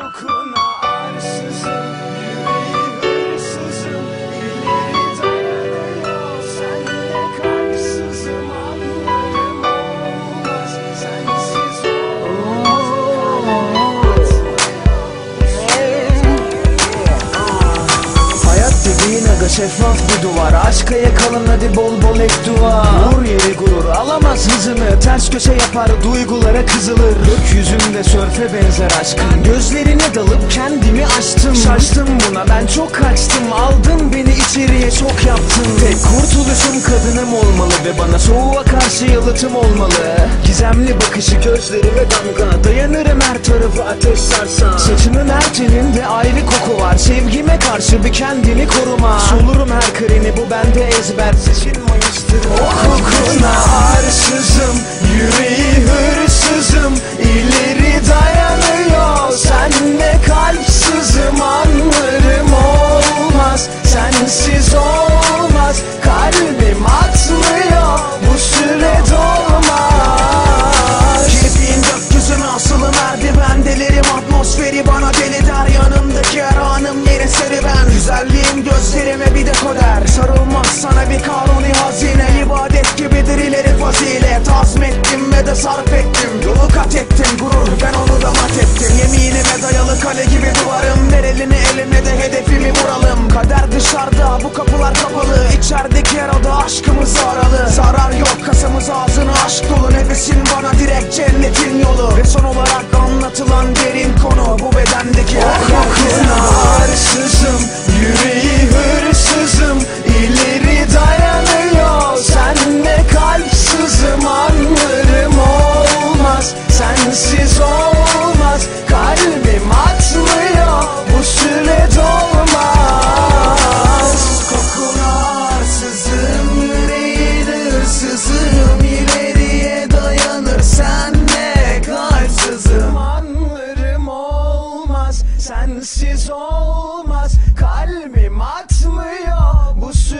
Hukukuna arsızım şeffaf bir duvar. Aşka yakalın hadi bol bol ek dua Vur yeri gurur alamaz hızını. Ters köşe yapar duygulara kızılır. Gökyüzünde sörfe benzer aşkın. Gözlerine dalıp kendimi açtım. Şaştım buna ben çok kaçtım. Aldın beni içeriye çok yaptın. Tek kurtuluşum kadınım olmalı. Ve bana soğuğa karşı yalıtım olmalı. Gizemli bakışı gözlerime damga. Dayanırım her tarafı ateş sarsa Telinde ayrı koku var. Sevgime karşı bir kendini koruma. Solurum her kreni bu bende ezber. Seçin mayıştır Hukukuna arsızım sana bir kanuni hazine ibadet gibidir ileri fazilet Azmettim ve de sarf ettim. Yolu kat ettim gurur ben onu da mat ettim. Yeminime dayalı kale gibi duvarım. Ver elini de hedefimi vuralım. Kader dışarıda bu kapılar kapalı. İçerideki oda aşkımız aralı. Zarar yok kasamız sensiz olmaz. Kalbim atmıyor. Bu sü